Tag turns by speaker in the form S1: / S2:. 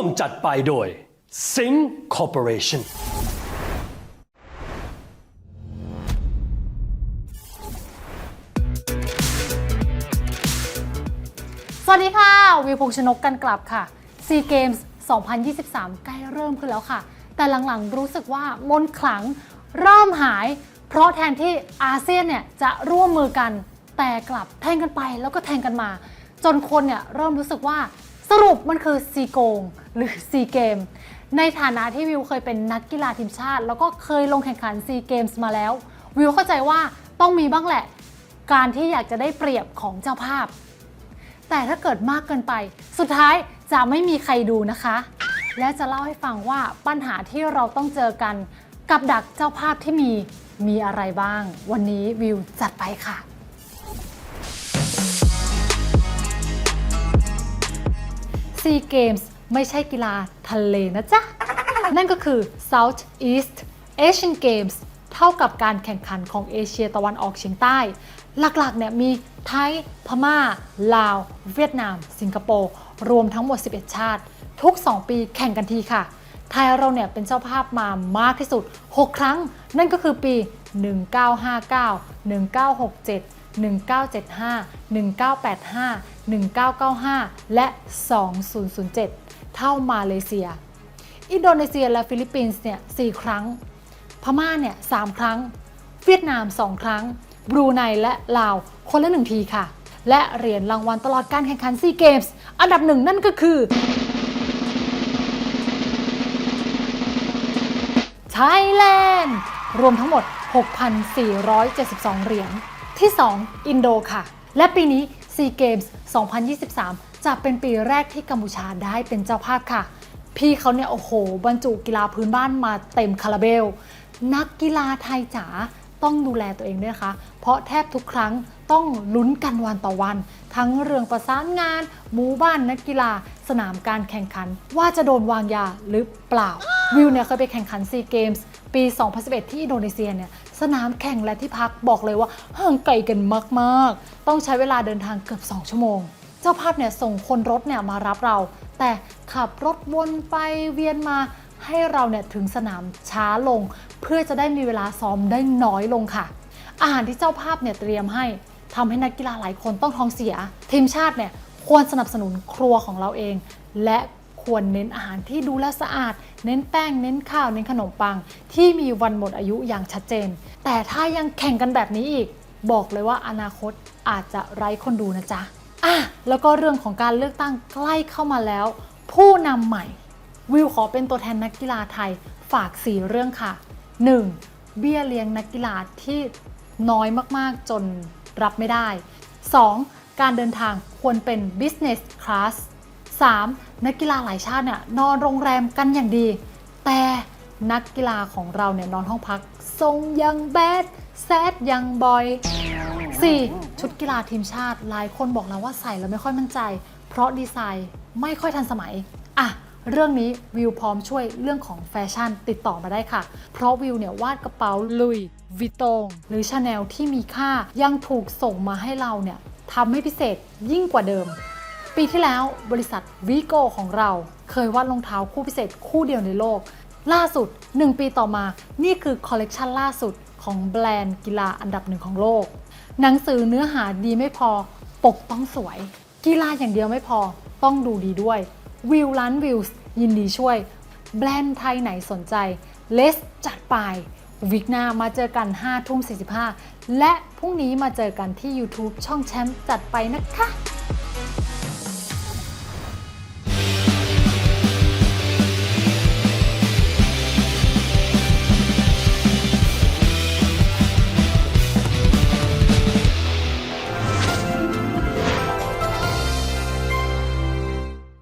S1: วมจัดไปโดย Sing Corporation
S2: สวัสดีค่ะ วิวพงษ์ชนกกันกลับค่ะ SEA Games 2023 ใกล้เริ่มขึ้นแล้วค่ะ แต่หลังๆรู้สึกว่ามนขลังเริ่มหาย เพราะแทนที่อาเซียนเนี่ยจะร่วมมือกัน แต่กลับแทงกันไปแล้วก็แทงกันมา จนคนเนี่ยเริ่มรู้สึกว่า สรุปมันคือซีโกงหรือซีเกม ในฐานะที่วิวเคยเป็นนักกีฬาทีมชาติ แล้วก็เคยลงแข่งขันซีเกมส์มาแล้ว วิวเข้าใจว่าต้องมีบ้างแหละ การที่อยากจะได้เปรียบของเจ้าภาพ แต่ถ้าเกิดมากเกินไป สุดท้ายจะไม่มีใครดูนะคะ และจะเล่าให้ฟังว่าปัญหาที่เราต้องเจอกันกับดักเจ้าภาพที่มีมีอะไรบ้าง วันนี้วิวจัดไปค่ะ ซีเกมส์ไม่ใช่กีฬาทะเลนะจ๊ะ นั่นก็คือ South East Asian Games เท่ากับการแข่งขันของเอเชียตะวันออกเฉียงใต้ หลักๆเนี่ยมีไทย พม่า ลาว เวียดนาม สิงคโปร์ รวมทั้งหมด 11 ชาติ ทุก 2 ปีแข่งกันทีค่ะ ไทยเราเนี่ยเป็นเจ้าภาพมามากที่สุด 6 ครั้ง นั่นก็คือปี 1959 1967 1975 1985 1995 และ 2007 เท่ามาเลเซีย อินโดนีเซียและฟิลิปปินส์เนี่ย4ครั้ง พม่าเนี่ย3ครั้ง เวียดนาม 2 ครั้ง บรูไนและลาวคนละ1ทีค่ะ และเหรียญรางวัลตลอดการแข่งขันซีเกมส์อันดับหนึ่งนั่นก็คือ ไทยแลนด์ รวมทั้งหมด 6,472 เหรียญที่ 2 อินโดค่ะ และปีนี้ SEA Games 2023 จะเป็นปีแรกที่กัมพูชาได้เป็นเจ้าภาพค่ะ พี่เขาเนี่ยโอ้โห บรรจุกีฬาพื้นบ้านมาเต็มคาราเบล นักกีฬาไทยจ๋าต้องดูแลตัวเองด้วยนะคะ เพราะแทบทุกครั้งต้องลุ้นกันวันต่อวัน ทั้งเรื่องประสานงาน หมู่บ้านนักกีฬา สนามการแข่งขัน ว่าจะโดนวางยาหรือเปล่า วิวเนี่ยเคยไปแข่งขันซีเกมส์ ปี 2011 ที่อินโดนีเซียเนี่ยสนามแข่งและที่พักบอกเลยว่าห่างไกลกันมากๆ ต้องใช้เวลาเดินทางเกือบ 2 ชั่วโมง เจ้าภาพเนี่ยส่งคนรถเนี่ยมารับเรา แต่ขับรถวนไปเวียนมาให้เราเนี่ยถึงสนามช้าลง เพื่อจะได้มีเวลาซ้อมได้น้อยลงค่ะ อาหารที่เจ้าภาพเนี่ยเตรียมให้ทำให้นักกีฬาหลายคนต้องท้องเสีย ทีมชาติเนี่ยควรสนับสนุนครัวของเราเอง และ ควรเน้นอาหารที่ดูแลสะอาด เน้นแป้ง เน้นข้าว เน้นขนมปัง ที่มีวันหมดอายุอย่างชัดเจน แต่ถ้ายังแข่งกันแบบนี้อีก บอกเลยว่าอนาคตอาจจะไร้คนดูนะจ๊ะอะแล้วก็เรื่องของการเลือกตั้งใกล้เข้ามาแล้ว ผู้นำใหม่ วิวขอเป็นตัวแทนนักกีฬาไทยฝาก 4 เรื่องค่ะ 1. เบี้ยเลี้ยงนักกีฬาที่น้อยมากๆจนรับไม่ได้ 2. การเดินทางควรเป็น business class 3. นักกีฬาหลายชาติเนี่ยนอนโรงแรมกันอย่างดี แต่นักกีฬาของเราเนี่ยนอนห้องพัก ทรงยังแบดแซดยังบอย 4. ชุดกีฬาทีมชาติ หลายคนบอกแล้วว่าใส่แล้วไม่ค่อยมั่นใจ เพราะดีไซน์ไม่ค่อยทันสมัย อะ เรื่องนี้วิวพร้อมช่วยเรื่องของแฟชั่นติดต่อมาได้ค่ะ เพราะวิวเนี่ยวาดกระเป๋าลุยวิตงหรือชาแนลที่มีค่ายังถูกส่งมาให้เราเนี่ยทำให้พิเศษยิ่งกว่าเดิม ปีที่แล้วบริษัทวิโกของเราเคยวาดรองเท้าคู่พิเศษคู่เดียวในโลก ล่าสุด 1 ปีต่อมา นี่คือคอลเลกชันล่าสุดของแบรนด์กีฬาอันดับหนึ่งของโลก หนังสือเนื้อหาดีไม่พอปกต้องสวย กีฬาอย่างเดียวไม่พอต้องดูดีด้วยวิวล้านวิวยินดีช่วย แบรนด์ไทยไหนสนใจเลสจัดไปวิกหน้ามาเจอกัน5ทุ่ม45 และพรุ่งนี้มาเจอกันที่ YouTube ช่องแชมป์จัดไปนะคะ